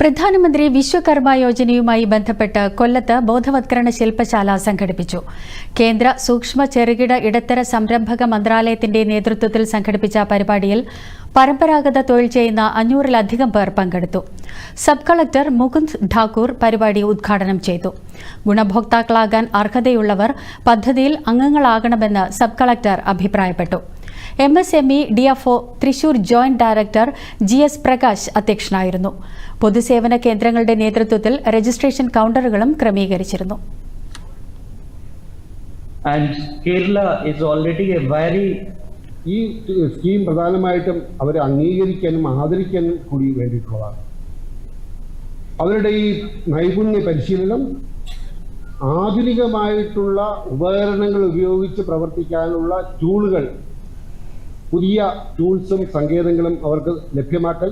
പ്രധാനമന്ത്രി വിശ്വകർമ്മ യോജനയുമായി ബന്ധപ്പെട്ട് കൊല്ലത്ത് ബോധവത്കരണ ശില്പശാല സംഘടിപ്പിച്ചു. കേന്ദ്ര സൂക്ഷ്മ ചെറുകിട ഇടത്തര സംരംഭക മന്ത്രാലയത്തിന്റെ നേതൃത്വത്തിൽ സംഘടിപ്പിച്ച പരിപാടിയിൽ പരമ്പരാഗത തൊഴിൽ ചെയ്യുന്ന അഞ്ഞൂറിലധികം പേർ പങ്കെടുത്തു. സബ് കളക്ടർ മുകുന്ദ് ഠാക്കൂർ പരിപാടി ഉദ്ഘാടനം ചെയ്തു. ഗുണഭോക്താക്കളാകാൻ അർഹതയുള്ളവർ പദ്ധതിയിൽ അംഗങ്ങളാകണമെന്ന് സബ് കളക്ടർ അഭിപ്രായപ്പെട്ടു. M S M E D F O Thrissur joint director G S Prakash അധ്യക്ഷനായിരുന്നു. പൊതുസേവന കേന്ദ്രങ്ങളുടെ നേതൃത്വത്തിൽ രജിസ്ട്രേഷൻ കൗണ്ടറുകളും ക്രമീകരിച്ചിരുന്നു. And Kerala is already a very ഈ സ്കീം പ്രധാനമായിട്ടും അവരെ അംഗീകരിക്കാനും ആദരിക്കാനും കൂടി വേണ്ടിയിട്ടുള്ളതാണ്. അവരുടെ ഈ നൈപുണ്യ പരിശീലനം ആധുനികമായിട്ടുള്ള ഉപകരണങ്ങൾ ഉപയോഗിച്ച് പ്രവർത്തിക്കാനുള്ള ടൂളുകൾ പുതിയ ടൂൾസും സങ്കേതങ്ങളും അവർക്ക് ലഭ്യമാക്കൽ.